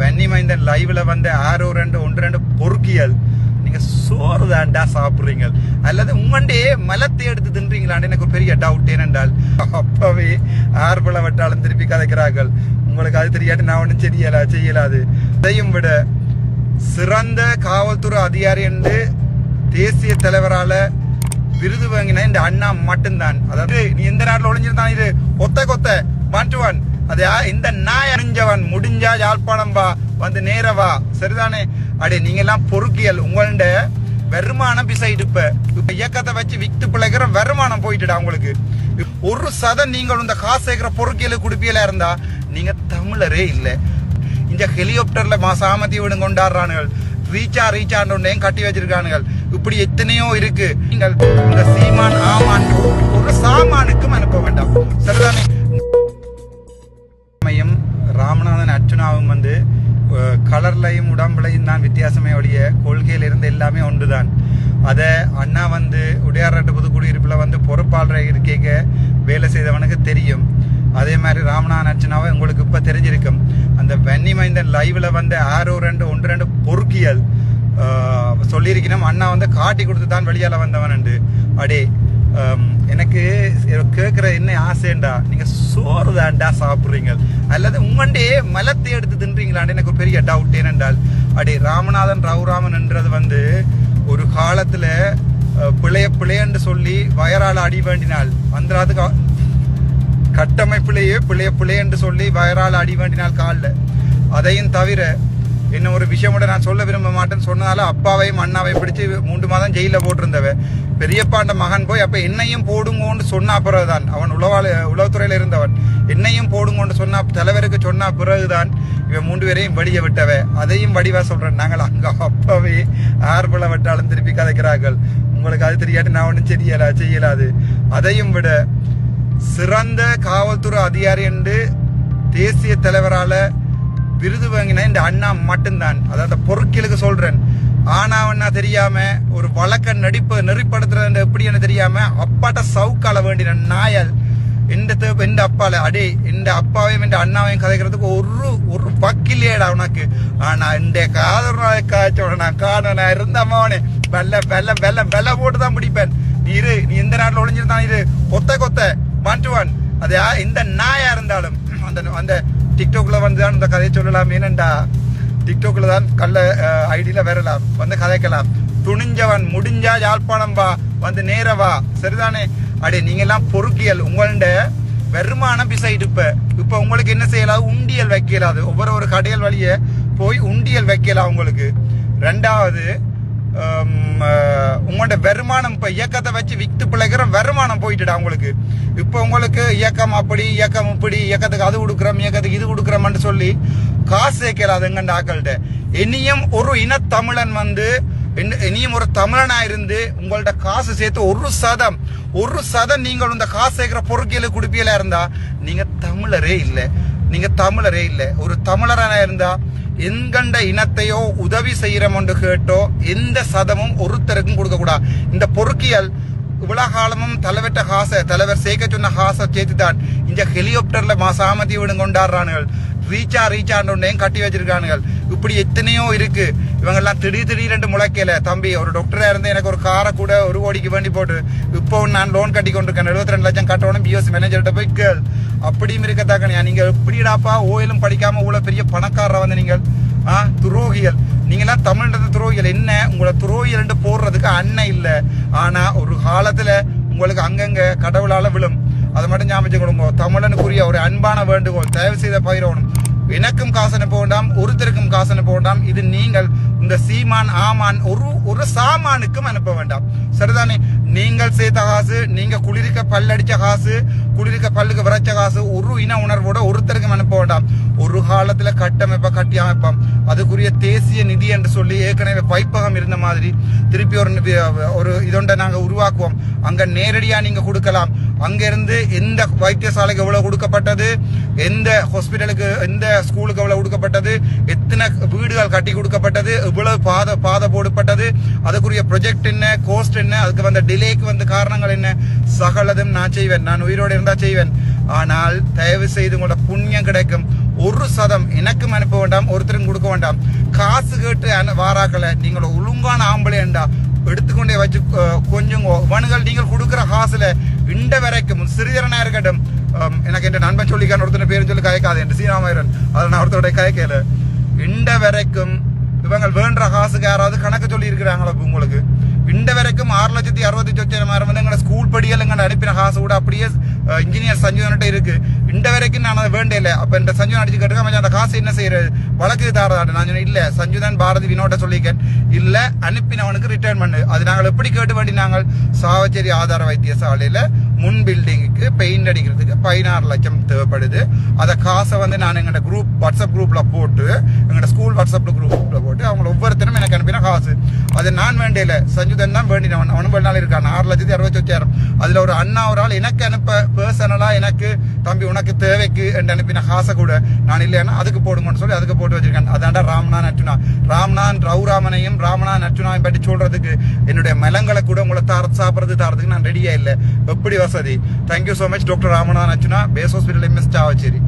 வெண்ணி இந்த லைவ்ல வந்து ஆரோ ரெண்டு ஒன்று ரெண்டு பொறுக்கியல். நீங்க சோறு தாண்டா சாப்பிடுறீங்க அல்லது உங்கண்டே மலத்தை எடுத்து தின்றீங்களான்னு எனக்கு பெரிய டவுட் ஏனென்றால் அப்பவே ஆர்பல வட்டாலும் திருப்பி கதைக்கிறார்கள். உங்களுக்கு அது தெரியாது நான் ஒன்றும் செய்யல செய்யலாது. அதையும் விட சிறந்த காவல்துறை அதிகாரி என்று தேசிய தலைவரால விருது வாங்கின இந்த அண்ணா மட்டும்தான். அதாவது நீ எந்த நாட்டில் ஒளிஞ்சிருந்தான் இது ஒத்த கொத்த. மாற்றுவான் அது இந்த நாய் அணிஞ்சவன் முடிஞ்சா யாழ்ப்பாணம் வா வந்து நேரவா சரிதானே? அடே நீங்க எல்லாம் பொறுக்கியல். உங்கள்ட வருமானம் பிசைட்டு இப்ப. இப்ப இயக்கத்தை வச்சு வித்து பிழைக்கிற வருமானம் போயிட்டுடா உங்களுக்கு. ஒரு சதம் நீங்கள் இந்த காசு சேர்க்கிற பொறுக்கியல குடுப்பியலா இருந்தா நீங்க தமிழரே இல்லை. இந்த ஹெலிகாப்டர்ல மா விடும் கொண்டாடுறானுகள். ரீச்சா ரீச்சாண்டோன்னையும் கட்டி வச்சிருக்கானுகள். இப்படி எத்தனையோ இருக்கு. நீங்கள் இந்த சீமான் ஆமான் ஒரு சாமானுக்கும் அனுப்ப வேண்டாம். சரிதானே? ராமநாதன் வந்து கலர்லையும் உடம்புலையும் தான் வித்தியாசமே ஒழிய கொள்கையில இருந்து எல்லாமே ஒன்றுதான். அதை அண்ணா வந்து உடையார்நாட்டு புதுக்குடியிருப்பில் வந்து பொறுப்பாளர் இருக்கேக்க வேலை செய்தவனுக்கு தெரியும். அதே மாதிரி ராமநாதன் அர்ச்சனாவை உங்களுக்கு இப்போ தெரிஞ்சிருக்கும். அந்த வெண்ணிமை இந்த லைவில் வந்து ஆரோ ரெண்டு ஒன்று ரெண்டு பொறுக்கியல். சொல்லியிருக்கணும். அண்ணா வந்து காட்டி கொடுத்து தான் வெளியால் வந்தவன் அடே Um, எனக்கு கேட்குற என்ன ஆசைண்டா? நீங்கள் சோறு தாண்டா சாப்பிட்றீங்க. அல்லது உங்கண்டே மலத்தை எடுத்து தின்றீங்களான்னு எனக்கு ஒரு பெரிய டவுட் ஏனென்றால் அடே ராமநாதன் ரவுராமன் என்றது வந்து ஒரு காலத்தில் பிழைய பிழையன்னு சொல்லி வயரால் அடி வேண்டினால் அந்த கட்டமைப்பிலேயே பிழைய பிழை சொல்லி வயரால் அடி வேண்டினால் காலில். அதையும் தவிர என்ன ஒரு விஷயம் கூட நான் சொல்ல விரும்ப மாட்டேன்னு சொன்னதால அப்பாவையும் அண்ணாவையும் பிடிச்சு மூன்று மாதம் ஜெயிலில் போட்டிருந்தவ. பெரியப்பாண்ட மகன் போய் அப்போ என்னையும் போடுங்கோன்னு சொன்ன பிறகுதான் அவன் உளவாள உளவுத்துறையில் இருந்தவன். என்னையும் போடுங்கோன்னு சொன்ன தலைவருக்கு சொன்ன பிறகுதான் இவன் மூன்று பேரையும் வடிய விட்டவ. அதையும் வடிவா சொல்றேன். நாங்கள் அங்கே அப்பவே ஆர்வல விட்டாலும் திருப்பி கதைக்கிறார்கள். உங்களுக்கு அது தெரியாது நான் ஒன்றும் செய்யல செய்யலாது. அதையும் விட சிறந்த காவல்துறை அதிகாரி என்று தேசிய தலைவரால் விருது வாங்கின இந்த அண்ணா மட்டும்தான். அதாவது பொறுக்கிலுக்கு சொல்றேன். ஆனாவன்னா தெரியாம ஒரு வழக்க நடிப்பு நெறிப்படுத்துறது எப்படின்னு தெரியாம அப்பாட்ட சவுக்கால வேண்டின நாயல் எந்த தேப்பு எந்த அப்பால? அடே எந்த அப்பாவையும் எந்த அண்ணாவையும் கதைக்கிறதுக்கு ஒரு ஒரு பக்கிலேடா உனக்கு. ஆனா இந்த காதல் காய்ச்சோட நான் காண இருந்த அம்மாவனே வெள்ள வெள்ள வெள்ள வெள்ள போட்டு தான் பிடிப்பேன். நீ இரு நீ இந்த நாட்டில் ஒளிஞ்சிருந்தான் இரு. கொத்த கொத்த. மாட்டுவான் அது இந்த நாயா இருந்தாலும் அந்த அந்த டிக்டாக்ல வந்து தான் இந்த கதையை சொல்லலாம். ஏனண்டா டிக்டாக்ல தான் கள்ள ஐடியில வரலாம். வந்து கதைக்கலாம். துணிஞ்சவன் முடிஞ்சா யாழ்ப்பாணம் வா வந்து நேர வா. சரிதானே? அடே நீங்க எல்லாம் பொறுக்கியல். உங்கள்ட வருமானம் பிசை இருப்ப இப்ப உங்களுக்கு என்ன செய்யலாம்? உண்டியல் வைக்கலாது. ஒவ்வொரு ஒரு கடையல் வழிய போய் உண்டியல் வைக்கலாம் உங்களுக்கு. ரெண்டாவது உங்களோட வருமானம் இப்ப இயக்கத்தை வச்சு வித்து பிழைக்கிற வருமானம் போயிட்டுடா உங்களுக்கு. இப்ப உங்களுக்கு இயக்கம் அப்படி இயக்கம் இப்படி இயக்கத்துக்கு அது கொடுக்குறோம் இயக்கத்துக்கு இது கொடுக்குறோம்னு சொல்லி காசு சேர்க்கலாது எங்கண்ட ஆக்கள்கிட்ட இனியும் ஒரு இனத்தமிழன் வந்து இனியும் ஒரு தமிழனா இருந்து உங்கள்ட்ட காசு சேர்த்து ஒரு சதம் ஒரு சதம் நீங்கள் இந்த காசு சேர்க்கிற பொறுக்கியல குடுப்பியலா இருந்தா நீங்க தமிழரே இல்லை. நீங்க தமிழரே இல்லை. ஒரு தமிழரான இருந்தா எங்கண்ட இனத்தையோ உதவி செய்யறோம் கேட்டோ எந்த சதமும் ஒருத்தருக்கும் கொடுக்க கூடாது இந்த பொறுக்கியல் இவ்வளவு காலமும் தலைவர்கிட்ட காசை தலைவர் சேர்க்க சொன்ன காசை சேர்த்து தான் இந்த ஹெலிகாப்டர்ல மா சாமதி வீடு ரீச்சா ரீச்சாண்டோன்னையும் கட்டி வச்சிருக்கானுகள். இப்படி எத்தனையோ இருக்கு. இவங்கெல்லாம் திடீர் திடீரென்று முளைக்கல. தம்பி ஒரு டாக்டரா இருந்து எனக்கு ஒரு காரை கூட ஒரு கோடிக்கு வேண்டி போட்டு இப்போ நான் லோன் கட்டி கொண்டிருக்கேன். எழுபத்தி ரெண்டு லட்சம் கட்டணும் பிஎஸ்சி மேனேஜர்கிட்ட போய் கேள். அப்படியும் இருக்கத்தாக்கணியா நீங்க எப்படிடாப்பா ஓயிலும் படிக்காம இவ்வளோ பெரிய பணக்காரரை வந்து நீங்கள்? ஆ துரோகிகள். நீங்களாம் தமிழ்ன்றது துரோகிகள். என்ன? உங்களை துரோகிகள் போடுறதுக்கு அண்ணன் இல்லை. ஆனா ஒரு காலத்துல உங்களுக்கு அங்கங்கே கடவுளால விழும். அதை மட்டும் ஞாபகம் கொடுங்க தமிழனுக்குரிய ஒரு அன்பான வேண்டுகோள். தயவு செய்த பயிரவனும் எனக்கும் காசு அனுப்ப வேண்டாம் ஒருத்தருக்கும் காசு அனுப்ப வேண்டாம். இது நீங்கள் இந்த சீமான் ஆமான் ஒரு ஒரு சாமானுக்கும் அனுப்ப வேண்டாம். சரிதானே? நீங்கள் சேர்த்த காசு நீங்க குளிர்க்க பல்லடிச்ச காசு குளிர்க்க பல்லுக்கு விரைச்ச காசு ஒரு இன உணர்வோட ஒருத்தருக்கும் அனுப்ப வேண்டாம். ஒரு காலத்துல கட்டமைப்ப கட்டி அமைப்போம். அதுக்குரிய தேசிய நிதி என்று சொல்லி ஏற்கனவே பைப்பகம் இருந்த மாதிரி திருப்பி ஒரு ஒரு இதொண்ட நாங்க உருவாக்குவோம். அங்க நேரடியா நீங்க கொடுக்கலாம். அங்கேருந்து எந்த வைத்தியசாலைக்கு எவ்வளவு கொடுக்கப்பட்டது? எந்த ஹாஸ்பிட்டலுக்கு எந்த ஸ்கூலுக்கு எவ்வளவு கொடுக்கப்பட்டது? எத்தனை வீடுகள் கட்டி கொடுக்கப்பட்டது? எவ்வளவு பாத பாதை போடப்பட்டது? அதுக்குரிய ப்ரொஜெக்ட் என்ன? கோஸ்ட் என்ன? அதுக்கு வந்த டிலேக்கு வந்த காரணங்கள் என்ன? சகலதும் நான் செய்வேன். நான் உயிரோடு இருந்தா செய்வேன். ஆனால் தயவு செய்து உங்களோட புண்ணியம் கிடைக்கும். ஒரு சதம் எனக்கும் அனுப்ப வேண்டாம் ஒருத்தரும் கொடுக்க வேண்டாம். காசு கேட்டு வாராக்களை நீங்கள் ஒழுங்கான ஆம்பளைண்டா எடுத்துக்கொண்டே வச்சு கொஞ்சம் வணுகள் நீங்கள் கொடுக்குற காசுல இண்ட வரைக்கும் சிறிதரனா இருக்கட்டும் எனக்கு என் நண்பன் சொல்லிக்கான ஒருத்தனை பேர் சொல்லி கயக்காது என்று சீனாமயிரன். அதை நான் ஒருத்தருடைய கயக்கல இண்ட வரைக்கும் இவங்க வேண்ட காசுக்கு யாராவது கணக்கு சொல்லி இருக்கிறாங்களா உங்களுக்கு? இண்ட வரைக்கும் ஆறு லட்சத்தி அறுபத்தி சொச்சாயிரம் வந்து எங்களை ஸ்கூல் படியல் எங்களை அனுப்பின காசு கூட அப்படியே இன்ஜினியர் சஞ்சீவன்கிட்ட இருக்கு. இந்த வரைக்கும் நான் அதை வேண்டே இல்லை அப்ப இந்த சஞ்சு அடிச்சு கேட்டுக்க மச்சான் அந்த காசு என்ன செய்யற வழக்கு தாரதாட்டு நான் சொன்னேன் இல்ல சஞ்சுதான் பாரதி வினோட்ட சொல்லிக்கேன் இல்ல அனுப்பினவனுக்கு ரிட்டர்ன் பண்ணு. அது நாங்கள் எப்படி கேட்டு வேண்டி நாங்கள் சாவச்சேரி ஆதார வைத்தியசாலையில் முன் பில்டிங்குக்கு பெயிண்ட் அடிக்கிறதுக்கு பதினாறு லட்சம் தேவைப்படுது. அதை காசை வந்து நான் எங்களோட குரூப் வாட்ஸ்அப் குரூப்ல போட்டு எங்கள்ட ஸ்கூல் வாட்ஸ்அப் குரூப்ல போட்டு அவங்க ஒவ்வொருத்தரும் எனக்கு அனுப்பின காசு. அது நான் வேண்டியில. சஞ்சுதன் தான் வேண்டினவன். அவனும் வேணாலும் இருக்கான். ஆறு லட்சத்தி அறுபத்தி அதில் அதுல ஒரு அண்ணா ஒரு ஆள் எனக்கு அனுப்ப பர்சனலாக எனக்கு தம்பி உனக்கு தேவைக்கு என்று அனுப்பின காசை கூட நான் இல்லைன்னா அதுக்கு போடுங்கன்னு சொல்லி அதுக்கு போட்டு வச்சிருக்கேன். அதாண்டா ராம்னா நட்டுனா ராம்னான் ரவுராமனையும் ராமனா நட்டுனாவையும் பற்றி சொல்றதுக்கு என்னுடைய மலங்களை கூட உங்களை தார சாப்பிட்றது தாரதுக்கு நான் ரெடியா இல்லை. எப்படி వస్తుంది thank you so much doctor Ramanna ನಚ್ಚುನ base hospital M S Chavakachcheri